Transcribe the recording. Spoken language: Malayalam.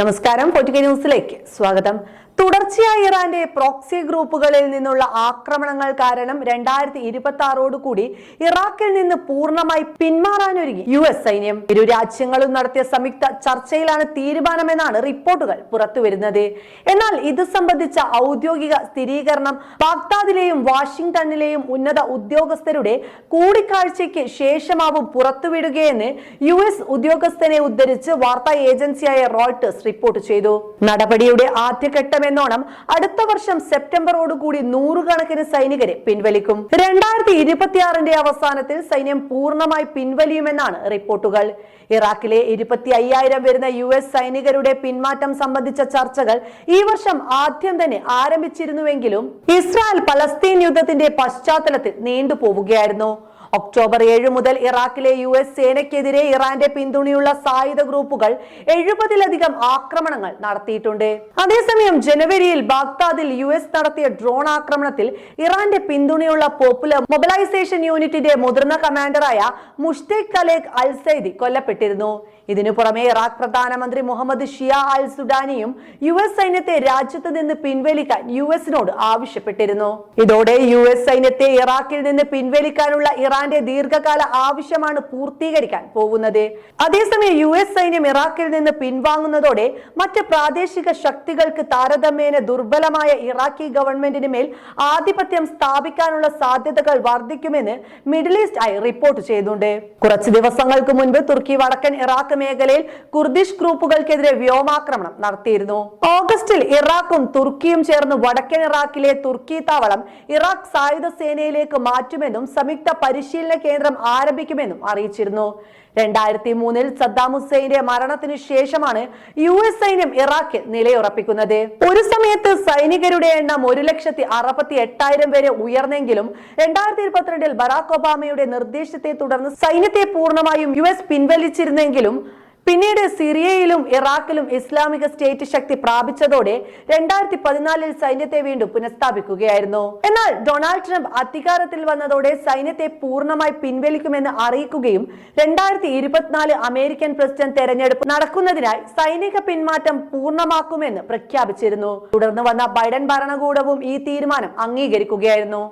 നമസ്കാരം പൊറ്റിക്ക ന്യൂസിലേക്ക് സ്വാഗതം. തുടർച്ചയായി ഇറാന്റെ പ്രോക്സി ഗ്രൂപ്പുകളിൽ നിന്നുള്ള ആക്രമണങ്ങൾ കാരണം രണ്ടായിരത്തി ഇരുപത്തി ആറോട് കൂടി ഇറാഖിൽ നിന്ന് പൂർണമായി പിന്മാറാനൊരുങ്ങി. യു എസ് സൈന്യം ഇരു രാജ്യങ്ങളും നടത്തിയ സംയുക്ത ചർച്ചയിലാണ് തീരുമാനമെന്നാണ് റിപ്പോർട്ടുകൾ പുറത്തുവരുന്നത്. എന്നാൽ ഇത് സംബന്ധിച്ച ഔദ്യോഗിക സ്ഥിരീകരണം ബാഗ്ദാദിലെയും വാഷിംഗ്ടണിലെയും ഉന്നത ഉദ്യോഗസ്ഥരുടെ കൂടിക്കാഴ്ചയ്ക്ക് ശേഷമാവും പുറത്തുവിടുകയെന്ന് യു എസ് ഉദ്യോഗസ്ഥനെ ഉദ്ധരിച്ച് വാർത്താ ഏജൻസിയായ റോയിട്ടേഴ്സ് റിപ്പോർട്ട് ചെയ്തു. നടപടിയുടെ ആദ്യഘട്ടമെന്നോണം അടുത്ത വർഷം സെപ്റ്റംബറോടുകൂടി നൂറുകണക്കിന് സൈനികരെ പിൻവലിക്കും. രണ്ടായിരത്തി ഇരുപത്തിയാറിന്റെ അവസാനത്തിൽ സൈന്യം പൂർണമായി പിൻവലിയുമെന്നാണ് റിപ്പോർട്ടുകൾ. ഇറാഖിലെ ഇരുപത്തി അയ്യായിരം വരുന്ന യു എസ് സൈനികരുടെ പിന്മാറ്റം സംബന്ധിച്ച ചർച്ചകൾ ഈ വർഷം ആദ്യം തന്നെ ആരംഭിച്ചിരുന്നുവെങ്കിലും ഇസ്രായേൽ പലസ്തീൻ യുദ്ധത്തിന്റെ പശ്ചാത്തലത്തിൽ നീണ്ടുപോവുകയായിരുന്നു. ഒക്ടോബർ ഏഴ് മുതൽ ഇറാഖിലെ യു എസ് സേനയ്ക്കെതിരെ ഇറാന്റെ പിന്തുണയുള്ള സായുധ ഗ്രൂപ്പുകൾ എഴുപതിലധികം ആക്രമണങ്ങൾ നടത്തിയിട്ടുണ്ട്. അതേസമയം ജനുവരിയിൽ ബാഗ്ദാദിൽ യു എസ് നടത്തിയ ഡ്രോൺ ആക്രമണത്തിൽ ഇറാന്റെ പിന്തുണയുള്ള പോപ്പുലർ മൊബിലൈസേഷൻ യൂണിറ്റിന്റെ മുതിർന്ന കമാൻഡറായ മുഷ്തേഖ് കലേഖ് അൽ സൈദി കൊല്ലപ്പെട്ടിരുന്നു. ഇതിനു പുറമെ ഇറാഖ് പ്രധാനമന്ത്രി മുഹമ്മദ് ഷിയ അൽ സുഡാനിയും യു എസ് സൈന്യത്തെ രാജ്യത്ത് നിന്ന് പിൻവലിക്കാൻ യു എസിനോട് ആവശ്യപ്പെട്ടിരുന്നു. ഇതോടെ യു എസ് സൈന്യത്തെ ഇറാഖിൽ നിന്ന് പിൻവലിക്കാനുള്ള ഇറാന്റെ ദീർഘകാല ആവശ്യമാണ് പൂർത്തീകരിക്കാൻ പോകുന്നത്. അതേസമയം യു എസ് സൈന്യം ഇറാഖിൽ നിന്ന് പിൻവാങ്ങുന്നതോടെ മറ്റ് പ്രാദേശിക ശക്തികൾക്ക് താരതമ്യേന ദുർബലമായ ഇറാഖി ഗവൺമെന്റിന് മേൽ ആധിപത്യം സ്ഥാപിക്കാനുള്ള സാധ്യതകൾ വർദ്ധിക്കുമെന്ന് മിഡിൽ ഈസ്റ്റ് ഐ റിപ്പോർട്ട് ചെയ്യുന്നുണ്ട് കുറച്ച് ദിവസങ്ങൾക്ക് മുൻപ് തുർക്കി വടക്കൻ ഇറാഖ് മേഖലയിൽ കുർദിഷ് ഗ്രൂപ്പുകൾക്കെതിരെ വ്യോമാക്രമണം നടത്തിയിരുന്നു. ഓഗസ്റ്റിൽ ഇറാഖും തുർക്കിയും ചേർന്ന് വടക്കൻ ഇറാഖിലെ തുർക്കി താവളം ഇറാഖ് സായുധ സേനയിലേക്ക് മാറ്റുമെന്നും സംയുക്ത പരിശീലന കേന്ദ്രം ആരംഭിക്കുമെന്നും അറിയിച്ചിരുന്നു. രണ്ടായിരത്തി മൂന്നിൽ സദ്ദാം ഹുസൈന്റെ മരണത്തിന് ശേഷമാണ് യു എസ് സൈന്യം ഇറാഖിൽ നിലയുറപ്പിക്കുന്നത്. ഒരു സമയത്ത് സൈനികരുടെ എണ്ണം ഒരു ലക്ഷത്തി അറുപത്തി എട്ടായിരം വരെ ഉയർന്നെങ്കിലും രണ്ടായിരത്തി ഇരുപത്തിരണ്ടിൽ ബറാക് ഒബാമയുടെ നിർദ്ദേശത്തെ തുടർന്ന് സൈന്യത്തെ പൂർണമായും യു എസ് പിൻവലിച്ചിരുന്നെങ്കിലും പിന്നീട് സിറിയയിലും ഇറാഖിലും ഇസ്ലാമിക സ്റ്റേറ്റ് ശക്തി പ്രാപിച്ചതോടെ രണ്ടായിരത്തി പതിനാലിൽ സൈന്യത്തെ വീണ്ടും പുനഃസ്ഥാപിക്കുകയായിരുന്നു. എന്നാൽ ഡൊണാൾഡ് ട്രംപ് അധികാരത്തിൽ വന്നതോടെ സൈന്യത്തെ പൂർണമായി പിൻവലിക്കുമെന്ന് അറിയിക്കുകയും രണ്ടായിരത്തി ഇരുപത്തിനാല് അമേരിക്കൻ പ്രസിഡന്റ് തെരഞ്ഞെടുപ്പ് നടക്കുന്നതിനായി സൈനിക പിന്മാറ്റം പൂർണമാക്കുമെന്ന് പ്രഖ്യാപിച്ചിരുന്നു. തുടർന്ന് വന്ന ബൈഡൻ ഭരണകൂടവും ഈ തീരുമാനം അംഗീകരിക്കുകയായിരുന്നു.